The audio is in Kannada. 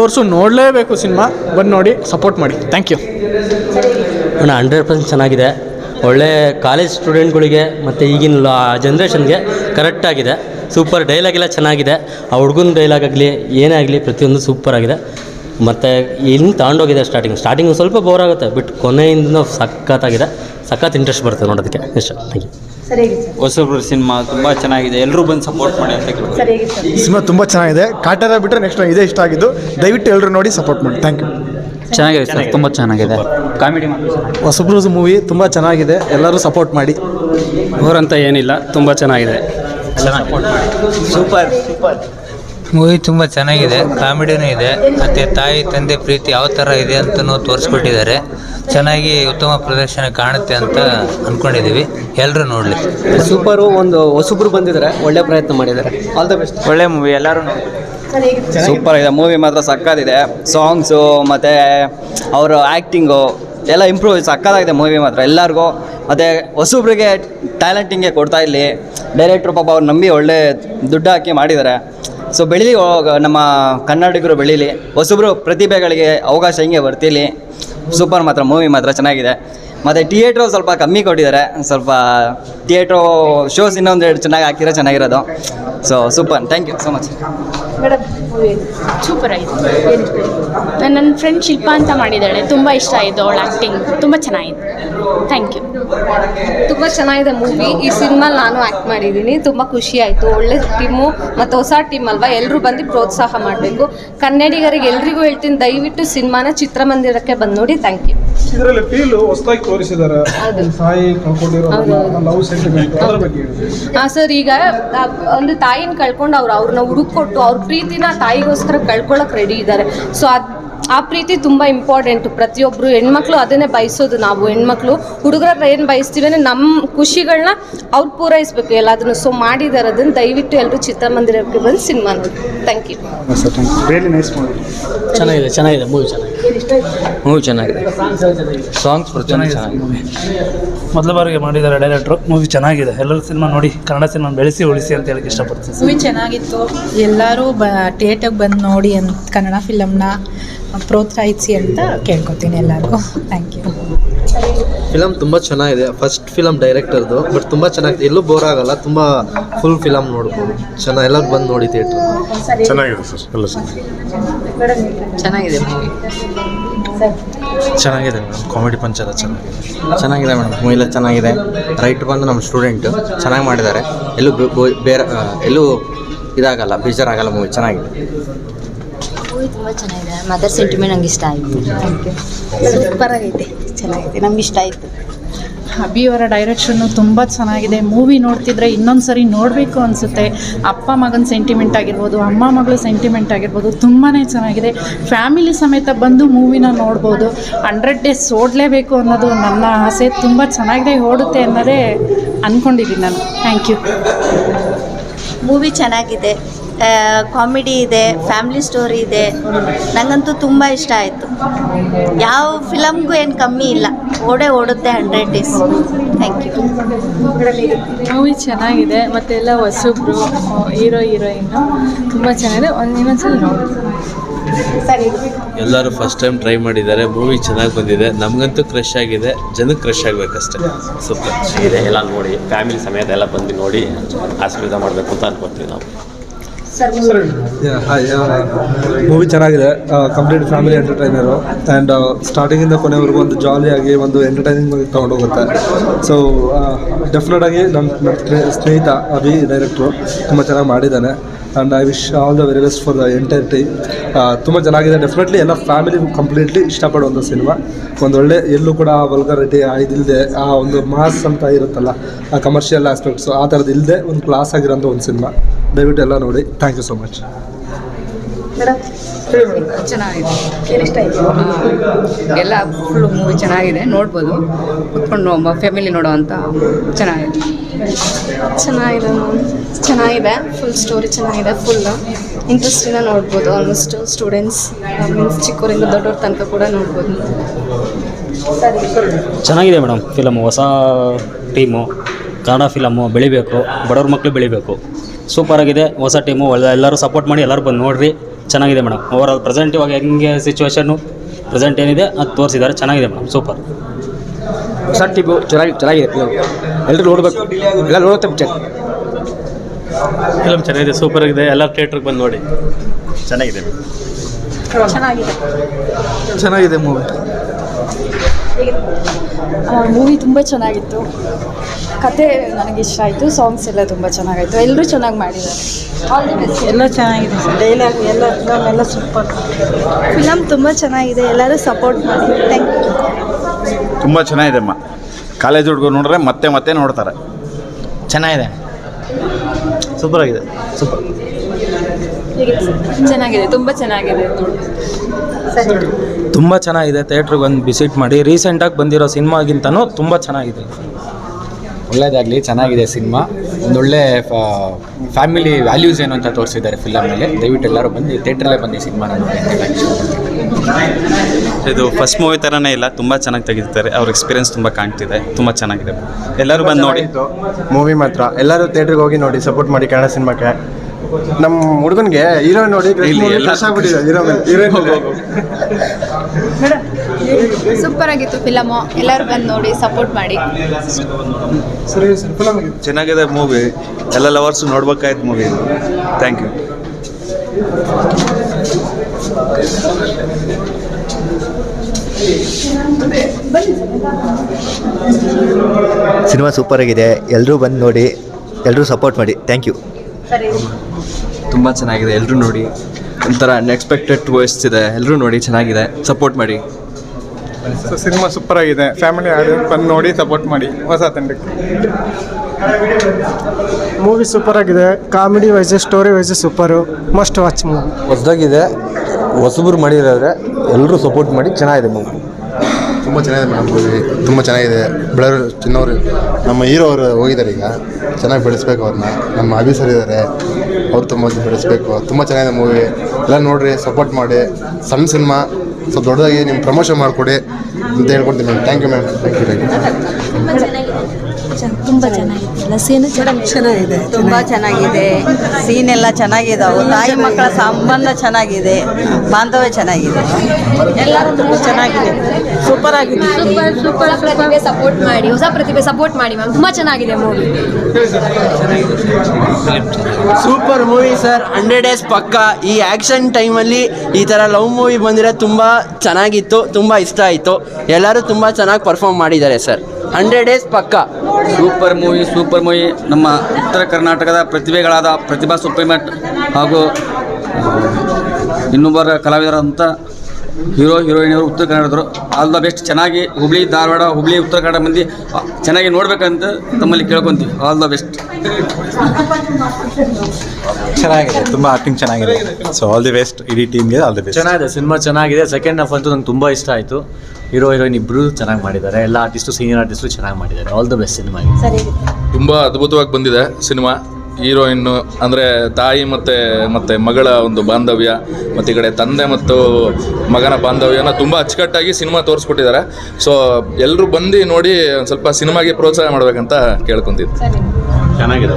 ವರ್ಷ ನೋಡಲೇಬೇಕು ಸಿನಿಮಾ. ಬಂದು ನೋಡಿ ಸಪೋರ್ಟ್ ಮಾಡಿ. ಥ್ಯಾಂಕ್ ಯು ಅಣ್ಣ ಹಂಡ್ರೆಡ್ ಪರ್ಸೆಂಟ್ ಚೆನ್ನಾಗಿದೆ. ಒಳ್ಳೆ ಕಾಲೇಜ್ ಸ್ಟೂಡೆಂಟ್ಗಳಿಗೆ ಮತ್ತು ಈಗಿನ ಜನ್ರೇಷನ್ಗೆ ಕರೆಕ್ಟಾಗಿದೆ ಸೂಪರ್ ಡೈಲಾಗ್ ಎಲ್ಲ ಚೆನ್ನಾಗಿದೆ. ಆ ಹುಡುಗನ ಡೈಲಾಗ್ ಆಗಲಿ, ಏನೇ ಆಗಲಿ, ಪ್ರತಿಯೊಂದು ಸೂಪರ್ ಆಗಿದೆ. ಮತ್ತು ಇನ್ನು ತಗೊಂಡೋಗಿದೆ ಸ್ಟಾರ್ಟಿಂಗ್ ಸ್ಟಾರ್ಟಿಂಗ್ ಸ್ವಲ್ಪ ಬೋರ್ ಆಗುತ್ತೆ ಬಿಟ್ ಕೊನೆಯಿಂದ ಸಖತ್ತಾಗಿದೆ. ಸಖತ್ ಇಂಟ್ರೆಸ್ಟ್ ಬರುತ್ತೆ ನೋಡೋದಕ್ಕೆ. ಇಷ್ಟ ಥ್ಯಾಂಕ್ ಯು ಹೊಸಬ್ರು ಸಿನಿಮಾ ತುಂಬ ಚೆನ್ನಾಗಿದೆ. ಎಲ್ಲರೂ ಬಂದು ಸಪೋರ್ಟ್ ಮಾಡಿ ಅಂತ ಕೇಳ್ತೀನಿ ಸಿನಿಮಾ ತುಂಬ ಚೆನ್ನಾಗಿದೆ. ಕಾಟರ ಬಿಟ್ಟರೆ ನೆಕ್ಸ್ಟ್ ಇದೇ ಇಷ್ಟ ಆಗಿದ್ದು. ದಯವಿಟ್ಟು ಎಲ್ಲರೂ ನೋಡಿ ಸಪೋರ್ಟ್ ಮಾಡಿ. ಥ್ಯಾಂಕ್ ಯು ಚೆನ್ನಾಗಿದೆ ಸರ್ ತುಂಬ ಚೆನ್ನಾಗಿದೆ. ಕಾಮಿಡಿ ಹೊಸಬ್ರೂಸ್ ಮೂವಿ ತುಂಬ ಚೆನ್ನಾಗಿದೆ. ಎಲ್ಲರೂ ಸಪೋರ್ಟ್ ಮಾಡಿ. ಊರಂತ ಏನಿಲ್ಲ ತುಂಬ ಚೆನ್ನಾಗಿದೆ. ಸೂಪರ್. ಸೂಪರ್. ಮೂವಿ ತುಂಬ ಚೆನ್ನಾಗಿದೆ ಕಾಮಿಡಿನೂ ಇದೆ ಮತ್ತು ತಾಯಿ ತಂದೆ ಪ್ರೀತಿ ಯಾವ ಥರ ಇದೆ ಅಂತಲೂ ತೋರಿಸ್ಕೊಟ್ಟಿದ್ದಾರೆ. ಚೆನ್ನಾಗಿ ಉತ್ತಮ ಪ್ರದರ್ಶನ ಕಾಣುತ್ತೆ ಅಂತ ಅಂದ್ಕೊಂಡಿದ್ದೀವಿ ಎಲ್ಲರೂ ನೋಡಲಿ. ಸೂಪರು ಒಂದು ಹೊಸಬ್ರು ಬಂದಿದ್ದಾರೆ ಒಳ್ಳೆ ಪ್ರಯತ್ನ ಮಾಡಿದ್ದಾರೆ ಆಲ್ ದ ಬೆಸ್ಟ್ ಒಳ್ಳೆ ಮೂವಿ ಎಲ್ಲರೂ ಸೂಪರ್ ಇದೆ ಮೂವಿ ಮಾತ್ರ ಸಕ್ಕತ್ತಿದೆ ಸಾಂಗ್ಸು ಮತ್ತು ಅವರ ಆ್ಯಕ್ಟಿಂಗು ಎಲ್ಲ ಇಂಪ್ರೂವ್ ಸಕ್ಕತ್ತಾಗಿದೆ ಮೂವಿ ಮಾತ್ರ ಎಲ್ಲರಿಗೂ. ಮತ್ತು ಹೊಸಬ್ರಿಗೆ ಟ್ಯಾಲೆಂಟಿಂಗೆ ಕೊಡ್ತಾ ಇಲ್ಲಿ ಡೈರೆಕ್ಟ್ರು ಪಾಪ ಅವ್ರು ನಂಬಿ ಒಳ್ಳೆ ದುಡ್ಡು ಹಾಕಿ ಮಾಡಿದ್ದಾರೆ. ಸೊ ಬೆಳೀಲಿ ನಮ್ಮ ಕನ್ನಡಿಗರು ಬೆಳೀಲಿ ಹೊಸಬ್ರು ಪ್ರತಿಭೆಗಳಿಗೆ ಅವಕಾಶ ಹಿಂಗೆ ಬರ್ತೀಲಿ? ಸೂಪರ್ ಮಾತ್ರ ಮೂವಿ ಮಾತ್ರ ಚೆನ್ನಾಗಿದೆ. ಮತ್ತು ಥಿಯೇಟ್ರು ಸ್ವಲ್ಪ ಕಮ್ಮಿ ಕೊಟ್ಟಿದ್ದಾರೆ. ಸ್ವಲ್ಪ ಥಿಯೇಟ್ರು ಶೋಸ್ ಇನ್ನೊಂದು ಎರಡು ಚೆನ್ನಾಗಿ ಹಾಕಿದ್ರೆ ಚೆನ್ನಾಗಿರೋದು. So super thank you so much super ಆಯಿತು. ನನ್ನ ಫ್ರೆಂಡ್ ಶಿಲ್ಪ ಅಂತ ಮಾಡಿದ್ದಾಳೆ. ತುಂಬ ಇಷ್ಟ ಆಯಿತು ಅವಳ ಆ್ಯಕ್ಟಿಂಗ್ ತುಂಬ ಚೆನ್ನಾಗಿದೆ. ಥ್ಯಾಂಕ್ ಯು ತುಂಬ ಚೆನ್ನಾಗಿದೆ ಮೂವಿ ಈ ಸಿನಿಮಾಲಿ ನಾನು ಆ್ಯಕ್ಟ್ ಮಾಡಿದ್ದೀನಿ. ತುಂಬ ಖುಷಿ ಆಯಿತು. ಒಳ್ಳೆ ಟೀಮು ಮತ್ತು ಹೊಸ ಟೀಮ್ ಅಲ್ವಾ? ಎಲ್ಲರೂ ಬಂದು ಪ್ರೋತ್ಸಾಹ ಮಾಡಬೇಕು. ಕನ್ನಡಿಗರಿಗೆ ಎಲ್ರಿಗೂ ಹೇಳ್ತೀನಿ ದಯವಿಟ್ಟು ಸಿನಿಮಾನ ಚಿತ್ರಮಂದಿರಕ್ಕೆ ಬಂದು ನೋಡಿ. ಥ್ಯಾಂಕ್ ಯು ಇದರಲ್ಲಿ ಫೀಲ್ ಹೊಸದಾಗಿ ತೋರಿಸಿದ್ದಾರೆ. ಲವ್ ಸೆಂಟಿಮೆಂಟ್ ಅದ್ರ ಬಗ್ಗೆ ಹಾಂ ಸರ್ ಈಗ ಒಂದು ತಾಯಿನ ಕಳ್ಕೊಂಡು ಅವ್ರು ಅವ್ರನ್ನ ಹುಡುಕೊಟ್ಟು ಅವ್ರ ಪ್ರೀತಿನ ತಾಯಿಗೋಸ್ಕರ ಕಳ್ಕೊಳ್ಳೋಕೆ ರೆಡಿ ಇದ್ದಾರೆ ಸೊ ಅದು ಆ ಪ್ರೀತಿ ತುಂಬ ಇಂಪಾರ್ಟೆಂಟು ಪ್ರತಿಯೊಬ್ಬರು ಹೆಣ್ಮಕ್ಳು ಅದನ್ನೇ ಬಯಸೋದು ನಾವು. ಹೆಣ್ಮಕ್ಳು ಹುಡುಗರ ಏನು ಬಯಸ್ತೀವಿ ಅಂದರೆ ನಮ್ಮ ಖುಷಿಗಳನ್ನ ಅವ್ರು ಪೂರೈಸಬೇಕು ಎಲ್ಲದನ್ನು. ಸೊ ಮಾಡಿದ್ದಾರೆ ಅದನ್ನು ದಯವಿಟ್ಟು ಎಲ್ಲರೂ ಚಿತ್ರಮಂದಿರಕ್ಕೆ ಬಂದು ಸಿನಿಮಾ ನೋಡಿ. Thank you really nice movie ಚೆನ್ನಾಗಿದೆ ಚೆನ್ನಾಗಿದೆ ಮೂವಿ ಚೆನ್ನಾಗಿದೆ. ಮೂವಿ ಚೆನ್ನಾಗಿದೆ. ಸಾಂಗ್ಸ್ ಚೆನ್ನಾಗಿದೆ ಮೊದಲ ಬಾರಿಗೆ ಮಾಡಿದ್ದಾರೆ ಡೈರೆಕ್ಟ್ರು ಮೂವಿ ಚೆನ್ನಾಗಿದೆ. ಎಲ್ಲರೂ ಸಿನಿಮಾ ನೋಡಿ ಕನ್ನಡ ಸಿನಿಮಾ ಬೆಳೆಸಿ ಉಳಿಸಿ ಅಂತ ಹೇಳಕ್ಕೆ ಇಷ್ಟಪಡ್ತೀನಿ. ಮೂವಿ ಚೆನ್ನಾಗಿತ್ತು. ಎಲ್ಲರೂ ಬ ಥಿಯೇಟರ್ಗೆ ಬಂದು ನೋಡಿ ಅಂತ ಕನ್ನಡ ಫಿಲಮ್ನ ಪ್ರೋತ್ಸಾಹಿಸಿ ಅಂತ ಕೇಳ್ಕೊತೀನಿ ಎಲ್ಲರಿಗೂ. ಥ್ಯಾಂಕ್ ಯು ಫಿಲಮ್ ತುಂಬ ಚೆನ್ನಾಗಿದೆ. ಫಸ್ಟ್ ಫಿಲಮ್ ಡೈರೆಕ್ಟರ್ದು ಬಟ್ ತುಂಬ ಚೆನ್ನಾಗಿದೆ ಎಲ್ಲೂ ಬೋರ್ ಆಗಲ್ಲ. ತುಂಬ ಫುಲ್ ಫಿಲಮ್ ನೋಡ್ಬೋದು. ಚೆನ್ನಾಗಿ ಎಲ್ಲರೂ ಬಂದು ನೋಡಿ ಥಿಯೇಟ್ರ್ ಚೆನ್ನಾಗಿದೆ ಸರ್ ಎಲ್ಲ ಚೆನ್ನಾಗಿದೆ ಮೂವಿ ಚೆನ್ನಾಗಿದೆ ಮೇಡಮ್ ಕಾಮಿಡಿ ಪಂಚ ಎಲ್ಲ ಚೆನ್ನಾಗಿದೆ. ಚೆನ್ನಾಗಿದೆ ಮೇಡಮ್ ಮೂವಿ ಎಲ್ಲ ಚೆನ್ನಾಗಿದೆ. ರೈಟ್ ಬಂದು ನಮ್ಮ ಸ್ಟೂಡೆಂಟ್ ಚೆನ್ನಾಗಿ ಮಾಡಿದ್ದಾರೆ. ಎಲ್ಲೂ ಬೇರೆ ಎಲ್ಲೂ ಇದಾಗಲ್ಲ ಬೇಜಾರಾಗಲ್ಲ ಮೂವಿ ಚೆನ್ನಾಗಿದೆ. ಮೂವಿ ತುಂಬ ಚೆನ್ನಾಗಿದೆ. ಮದರ್ ಸೆಂಟಿಮೆಂಟ್ ನಂಗೆ ಇಷ್ಟ ಆಯಿತು. ಥ್ಯಾಂಕ್ ಯು ಸೂಪರ್ ಆಗೈತೆ. ಚೆನ್ನಾಗಿದೆ. ನಮ್ಗೆ ಇಷ್ಟ ಆಯಿತು. ಅಭಿಯವರ ಡೈರೆಕ್ಷನ್ನು ತುಂಬ ಚೆನ್ನಾಗಿದೆ. ಮೂವಿ ನೋಡ್ತಿದ್ರೆ ಇನ್ನೊಂದು ಸರಿ ನೋಡಬೇಕು ಅನಿಸುತ್ತೆ. ಅಪ್ಪ ಮಗನ ಸೆಂಟಿಮೆಂಟ್ ಆಗಿರ್ಬೋದು ಅಮ್ಮ ಮಗಳು ಸೆಂಟಿಮೆಂಟ್ ಆಗಿರ್ಬೋದು ತುಂಬಾ ಚೆನ್ನಾಗಿದೆ. ಫ್ಯಾಮಿಲಿ ಸಮೇತ ಬಂದು ಮೂವಿನ ನೋಡ್ಬೋದು. ಹಂಡ್ರೆಡ್ ಡೇಸ್ ಓಡಲೇಬೇಕು ಅನ್ನೋದು ನನ್ನ ಆಸೆ. ತುಂಬ ಚೆನ್ನಾಗಿದೆ ಓಡುತ್ತೆ ಅನ್ನೋದೇ ಅಂದ್ಕೊಂಡಿದ್ದೀನಿ ನಾನು. ಥ್ಯಾಂಕ್ ಯು ಮೂವಿ ಚೆನ್ನಾಗಿದೆ. ಕಾಮಿಡಿ ಇದೆ ಫ್ಯಾಮಿಲಿ ಸ್ಟೋರಿ ಇದೆ. ನನಗಂತೂ ತುಂಬ ಇಷ್ಟ ಆಯಿತು. ಯಾವ ಫಿಲಮ್ಗೂ ಏನು ಕಮ್ಮಿ ಇಲ್ಲ. ಓಡೇ ಓಡುತ್ತೆ hundred days thank you movie ಚೆನ್ನಾಗಿದೆ ಮತ್ತು ಎಲ್ಲ ಹೊಸಬ್ರು ಹೀರೋ ಹೀರೋಯಿನ್ನು ತುಂಬ ಚೆನ್ನಾಗಿದೆ. ಒಂದು ಇನ್ನೊಂದ್ಸಲ ನೋಡಿ ಎಲ್ಲರೂ ಫಸ್ಟ್ ಟೈಮ್ ಟ್ರೈ ಮಾಡಿದ್ದಾರೆ. ಮೂವಿ ಚೆನ್ನಾಗಿ ಬಂದಿದೆ. ನಮಗಂತೂ ಕ್ರಶ್ ಆಗಿದೆ. ಜನಕ್ಕೆ ಕ್ರಶ್ ಆಗಬೇಕಷ್ಟೇ. ಸೂಪರ್ ಇದೆ ಎಲ್ಲ ನೋಡಿ ಫ್ಯಾಮಿಲಿ ಸಮೇತ ಎಲ್ಲ ಬಂದು ನೋಡಿ ಆಶೀರ್ವಾದ ಮಾಡಬೇಕು ಅಂತ ಅನ್ಕೋತೀವಿ ನಾವು. ಮೂವಿ ಚೆನ್ನಾಗಿದೆ. ಕಂಪ್ಲೀಟ್ ಫ್ಯಾಮಿಲಿ ಎಂಟರ್ಟೈನರು ಆ್ಯಂಡ್ ಸ್ಟಾರ್ಟಿಂಗಿಂದ ಕೊನೆವರೆಗೂ ಒಂದು ಜಾಲಿಯಾಗಿ ಒಂದು ಎಂಟರ್ಟೈನಿಂಗ್ ತೊಗೊಂಡೋಗುತ್ತೆ. ಸೊ ಡೆಫಿನೆಟ್ ಆಗಿ ನಮ್ಮ ಸ್ನೇಹಿತ, ಅಭಿ ಡೈರೆಕ್ಟ್ರು ತುಂಬ ಚೆನ್ನಾಗಿ ಮಾಡಿದ್ದಾನೆ. And I wish all the very best for the entire time ತುಂಬ ಚೆನ್ನಾಗಿದೆ. ಡೆಫಿನೆಟ್ಲಿ ಎಲ್ಲ ಫ್ಯಾಮಿಲಿ ಕಂಪ್ಲೀಟ್ಲಿ ಇಷ್ಟಪಡುವಂಥ ಸಿನಿಮಾ ಒಂದು ಒಳ್ಳೆ ಎಲ್ಲೂ ಕೂಡ ವಲ್ಗರಿಟಿ ಇದಿಲ್ಲದೆ ಆ ಒಂದು ಮಾಸ್ ಅಂತ ಇರುತ್ತಲ್ಲ ಆ ಕಮರ್ಷಿಯಲ್ ಆಸ್ಪೆಕ್ಟ್ಸು ಆ ಥರದ್ದು ಇಲ್ಲದೆ ಒಂದು ಕ್ಲಾಸ್ ಆಗಿರೋಂಥ ಒಂದು ಸಿನಿಮಾ ದಯವಿಟ್ಟು ಎಲ್ಲ ನೋಡಿ. ಥ್ಯಾಂಕ್ ಯು ಸೊ ಮಚ್ ಚೆನ್ನಾಗಿದೆ. ಎಲ್ಲ ಫುಲ್ ಮೂವಿ ಚೆನ್ನಾಗಿದೆ. ನೋಡ್ಬೋದು. ಕುತ್ಕೊಂಡು ಫ್ಯಾಮಿಲಿ ನೋಡೋವಂಥ ಚೆನ್ನಾಗಿದೆ. ಚೆನ್ನಾಗಿದೆ ಚೆನ್ನಾಗಿದೆ. ಫುಲ್ ಸ್ಟೋರಿ ಚೆನ್ನಾಗಿದೆ ಫುಲ್ ಇಂಟ್ರೆಸ್ಟಿಂದ ನೋಡ್ಬೋದು. ಆಲ್ಮೋಸ್ಟ್ ಸ್ಟೂಡೆಂಟ್ಸ್ ಮೀನ್ಸ್ ಚಿಕ್ಕವರಿಂದ ದೊಡ್ಡವ್ರ ತನಕ ಕೂಡ ನೋಡ್ಬೋದು. ಚೆನ್ನಾಗಿದೆ ಮೇಡಮ್ ಫಿಲಮು ಹೊಸ ಟೀಮು ಕನ್ನಡ ಫಿಲಮ್ಮು ಬೆಳಿಬೇಕು. ಬಡವ್ರ ಮಕ್ಕಳು ಬೆಳಿಬೇಕು. ಸೂಪರಾಗಿದೆ ಹೊಸ ಟೀಮು ಒಳ್ಳೆ ಎಲ್ಲರೂ ಸಪೋರ್ಟ್ ಮಾಡಿ ಎಲ್ಲರೂ ಬಂದು ನೋಡಿರಿ. ಚೆನ್ನಾಗಿದೆ ಮೇಡಮ್. ಓವರ್ ಆಲ್ ಪ್ರೆಸೆಂಟ್ ಇವಾಗ ಹೆಂಗೆ ಸಿಚುವೇಶನ್ನು ಪ್ರೆಸೆಂಟ್ ಏನಿದೆ? ಅದು ತೋರಿಸಿದ್ದಾರೆ. ಚೆನ್ನಾಗಿದೆ ಮೇಡಮ್. ಸೂಪರ್ ಹೊಸ ಟೀಮು ಚೆನ್ನಾಗಿ ಚೆನ್ನಾಗಿದೆ ಎಲ್ಲರೂ ನೋಡಬೇಕು. ಎಲ್ಲ ನೋಡುತ್ತೆ ಪಿಕ್ಚರ್ ಫಿಲಮ್ ಚೆನ್ನಾಗಿದೆ ಸೂಪರ್ ಆಗಿದೆ. ಎಲ್ಲ ಥಿಯೇಟ್ರಿಗೆ ಬಂದು ನೋಡಿ. ಚೆನ್ನಾಗಿದೆ. ಚೆನ್ನಾಗಿದೆ. ಚೆನ್ನಾಗಿದೆ ಮೂವಿ ಮೂವಿ ತುಂಬ ಚೆನ್ನಾಗಿತ್ತು. ಕತೆ ನನಗೆ ಇಷ್ಟ ಆಯಿತು ಸಾಂಗ್ಸ್ ಎಲ್ಲ ತುಂಬ ಚೆನ್ನಾಗಾಯಿತು. ಎಲ್ಲರೂ ಚೆನ್ನಾಗಿ ಮಾಡಿದ್ದಾರೆ. ಆಲ್ ದಿ ಬೆಸ್ಟ್ ಎಲ್ಲ ಚೆನ್ನಾಗಿದೆ ಡೈಲಾಗ್ ಎಲ್ಲ ಫಿಲಮ್ ಎಲ್ಲ ಸೂಪರ್ ಫಿಲಮ್ ತುಂಬ ಚೆನ್ನಾಗಿದೆ. ಎಲ್ಲರೂ ಸಪೋರ್ಟ್ ಮಾಡಿ. ಥ್ಯಾಂಕ್ ಯು ತುಂಬ ಚೆನ್ನಾಗಿದೆ ಅಮ್ಮ. ಕಾಲೇಜ್ ಹುಡುಗರು ನೋಡಿದ್ರೆ ಮತ್ತೆ ಮತ್ತೆ ನೋಡ್ತಾರೆ. ಚೆನ್ನಾಗಿದೆ. ಸೂಪರ್ ಆಗಿದೆ. ಸೂಪರ್ ಚೆನ್ನಾಗಿದೆ ತುಂಬ ಚೆನ್ನಾಗಿದೆ. ತುಂಬ ಚೆನ್ನಾಗಿದೆ ಥಿಯೇಟ್ರಿಗೆ ಬಂದು ವಿಸಿಟ್ ಮಾಡಿ. ರೀಸೆಂಟಾಗಿ ಬಂದಿರೋ ಸಿನಿಮಾಗಿಂತನೂ ತುಂಬ ಚೆನ್ನಾಗಿದೆ. ಒಳ್ಳೇದಾಗಲಿ ಚೆನ್ನಾಗಿದೆ ಸಿನಿಮಾ. ಒಂದೊಳ್ಳೆ ಫ್ಯಾಮಿಲಿ ವ್ಯಾಲ್ಯೂಸ್ ಏನು ಅಂತ ತೋರಿಸಿದ್ದಾರೆ ಫಿಲಮಲ್ಲಿ ದಯವಿಟ್ಟು ಎಲ್ಲರೂ ಬಂದು ಥಿಯೇಟ್ರಲ್ಲೇ ಬಂದು ಸಿನಿಮಾ ನೋಡಿ ಇದು ಫಸ್ಟ್ ಮೂವಿ ಥರನೇ ಇಲ್ಲ ತುಂಬ ಚೆನ್ನಾಗಿ ತೆಗಿತಾರೆ. ಅವ್ರ ಎಕ್ಸ್ಪೀರಿಯನ್ಸ್ ತುಂಬ ಕಾಣ್ತಿದೆ ತುಂಬ ಚೆನ್ನಾಗಿದೆ. ಎಲ್ಲರೂ ಬಂದು ನೋಡಿ. ಮೂವಿ ಮಾತ್ರ. ಎಲ್ಲರೂ ಥಿಯೇಟ್ರಿಗೆ ಹೋಗಿ ನೋಡಿ ಸಪೋರ್ಟ್ ಮಾಡಿ ಕನ್ನಡ ಸಿನಿಮಾಕ್ಕೆ. ನಮ್ಮ ಹುಡುಗನಿಗೆ ಹೀರೋ ನೋಡಿ ಹೀರೋ ಎಲ್ಲ- ಸೂಪರ್ ಆಗಿತ್ತು ಫಿಲಮು ಎಲ್ಲರೂ ಬಂದು ನೋಡಿ ಸಪೋರ್ಟ್ ಮಾಡಿ. ಚೆನ್ನಾಗಿದೆ ಮೂವಿ ಎಲ್ಲ lovers ನೋಡ್ಬೇಕಾಯ್ತು movie thank you cinema super ಆಗಿದೆ. ಎಲ್ಲರೂ ಬಂದು ನೋಡಿ ಎಲ್ಲರೂ ಸಪೋರ್ಟ್ ಮಾಡಿ. ಥ್ಯಾಂಕ್ ಯು ತುಂಬ ಚೆನ್ನಾಗಿದೆ. ಎಲ್ಲರೂ ನೋಡಿ. ಒಂಥರ ಅನ್ಎಕ್ಸ್ಪೆಕ್ಟೆಡ್ ಟ್ವಿಸ್ಟ್ ಇದೆ. ಎಲ್ಲರೂ ನೋಡಿ ಚೆನ್ನಾಗಿದೆ. ಸಪೋರ್ಟ್ ಮಾಡಿ. ಸೊ ಸಿನಿಮಾ ಸೂಪರ್ ಆಗಿದೆ. ಫ್ಯಾಮಿಲಿ ಆಡಿಯನ್ಸ್ ಬಂದು ನೋಡಿ ಸಪೋರ್ಟ್ ಮಾಡಿ. ಹೊಸ ತಂಡಕ್ಕೆ. ಮೂವಿ ಸೂಪರ್ ಆಗಿದೆ. Comedy wise story wise super must watch movie ಹೊಸದಾಗಿದೆ. ಹೊಸಬ್ರು ಮಾಡಿರೋದ್ರೆ ಎಲ್ಲರೂ ಸಪೋರ್ಟ್ ಮಾಡಿ ಚೆನ್ನಾಗಿದೆ ಮೂವಿ ತುಂಬ ಚೆನ್ನಾಗಿದೆ ಮೇಡಮ್ ಮೂವಿ ತುಂಬ ಚೆನ್ನಾಗಿದೆ. ಬೆಳರು ಚಿನ್ನವರು ನಮ್ಮ ಹೀರೋ ಅವರು ಹೋಗಿದ್ದಾರೆ ಈಗ. ಚೆನ್ನಾಗಿ ಬೆಳೆಸ್ಬೇಕು ಅವ್ರನ್ನ ನಮ್ಮ ಆಫೀಸರ್ ಸರ್ ಇದ್ದಾರೆ ಅವ್ರು ತುಂಬ ಬೆಳೆಸ್ಬೇಕು ತುಂಬ ಚೆನ್ನಾಗಿದೆ ಮೂವಿ ಎಲ್ಲ ನೋಡಿರಿ ಸಪೋರ್ಟ್ ಮಾಡಿ. ಸಣ್ಣ ಸಿನಿಮಾ ಸ್ವಲ್ಪ ದೊಡ್ಡದಾಗಿ ನಿಮ್ಮ ಪ್ರಮೋಷನ್ ಮಾಡಿಕೊಡಿ ಅಂತ ಹೇಳ್ಕೊಡ್ತೀನಿ ma'am. Thank you ma'am. Thank you. Thank you. ತುಂಬ ಚೆನ್ನಾಗಿದೆ ಸೀನು ಚೆನ್ನಾಗಿದೆ. ತುಂಬ ಚೆನ್ನಾಗಿದೆ. ಸೀನ್ ಎಲ್ಲ ಚೆನ್ನಾಗಿದ್ದಾವೆ ತಾಯಿ ಮಕ್ಕಳ ಸಂಬಂಧ ಚೆನ್ನಾಗಿದೆ ಬಾಂಧವ್ಯ ಚೆನ್ನಾಗಿದೆ. ಎಲ್ಲರೂ ತುಂಬ ಚೆನ್ನಾಗಿದೆ. ಸೂಪರ್ ಆಗಿದೆ. ಸೂಪರ್ ಸೂಪರ್ ಪ್ರತಿಭೆ ಸಪೋರ್ಟ್ ಮಾಡಿ ಹೊಸ ಪ್ರತಿಭೆ ಸಪೋರ್ಟ್ ಮಾಡಿ ಮ್ಯಾಮ್ ತುಂಬ ಚೆನ್ನಾಗಿದೆ movie super movie sir hundred days ಪಕ್ಕ. ಈ ಆ್ಯಕ್ಷನ್ ಟೈಮಲ್ಲಿ ಈ ಥರ ಲವ್ ಮೂವಿ ಬಂದಿರೋ ತುಂಬ ಚೆನ್ನಾಗಿತ್ತು ತುಂಬ ಇಷ್ಟ ಆಯಿತು. ಎಲ್ಲರೂ ತುಂಬ ಚೆನ್ನಾಗಿ ಪರ್ಫಾರ್ಮ್ ಮಾಡಿದ್ದಾರೆ ಸರ್ ಹಂಡ್ರೆಡ್ ಡೇಸ್ ಪಕ್ಕ. Super movie super movie. ನಮ್ಮ ಉತ್ತರ ಕರ್ನಾಟಕದ ಪ್ರತಿಭೆಗಳಾದ ಪ್ರತಿಭಾ ಸುಪ್ರೀಮಟ್ ಹಾಗೂ ಇನ್ನೊಬ್ಬರ ಕಲಾವಿದರಂತ ಹೀರೋ ಹೀರೋಯಿನಿಯರು ಉತ್ತರ ಕನ್ನಡದವರು. All the best. ಚೆನ್ನಾಗಿ ಹುಬ್ಳಿ ಧಾರವಾಡ ಹುಬ್ಳಿ ಉತ್ತರ ಕನ್ನಡ ಮಂದಿ ಚೆನ್ನಾಗಿ ನೋಡ್ಬೇಕಂತ ತಮ್ಮಲ್ಲಿ ಕೇಳ್ಕೊಂತೀವಿ. All the best. ಚೆನ್ನಾಗಿದೆ. ತುಂಬ ಆಕ್ಟಿಂಗ್ ಚೆನ್ನಾಗಿದೆ. ಸೊ ಆಲ್ ದಿ ಬೆಸ್ಟ್ ಇಡೀ ಟೀಮ್ಗೆ ಆಲ್ ದಿ ಬೆಸ್ಟ್ ಚೆನ್ನಾಗಿದೆ. ಸಿನಿಮಾ ಚೆನ್ನಾಗಿದೆ. ಸೆಕೆಂಡ್ ಹಾಫ್ ಅಂತೂ ನಂಗೆ ತುಂಬ ಇಷ್ಟ ಆಯಿತು. ಹೀರೋ ಹೀರೋಯಿನ್ ಇಬ್ಬರು ಚೆನ್ನಾಗಿ ಮಾಡಿದ್ದಾರೆ. ಎಲ್ಲ ಆರ್ಟಿಸ್ಟು ಸೀನಿಯರ್ ಆರ್ಟಿಸ್ಟು ಚೆನ್ನಾಗಿ ಮಾಡಿದ್ದಾರೆ. ಆಲ್ ದ ಬೆಸ್ಟ್ ಸಿನಿಮಾ ತುಂಬ ಅದ್ಭುತವಾಗಿ ಬಂದಿದೆ ಸಿನಿಮಾ. ಹೀರೋಯಿನ್ನು ಅಂದರೆ ತಾಯಿ ಮತ್ತು ಮತ್ತು ಮಗಳ ಒಂದು ಬಾಂಧವ್ಯ ಮತ್ತು ಈ ಕಡೆ ತಂದೆ ಮತ್ತು ಮಗನ ಬಾಂಧವ್ಯನ ತುಂಬ ಅಚ್ಚುಕಟ್ಟಾಗಿ ಸಿನಿಮಾ ತೋರಿಸ್ಕೊಟ್ಟಿದ್ದಾರೆ ಸೊ ಎಲ್ಲರೂ ಬಂದು ನೋಡಿ ಒಂದು ಸ್ವಲ್ಪ ಸಿನಿಮಾಗೆ ಪ್ರೋತ್ಸಾಹ ಮಾಡಬೇಕಂತ ಕೇಳ್ಕೊತಿದ್ದೆ. ಚೆನ್ನಾಗಿದೆ.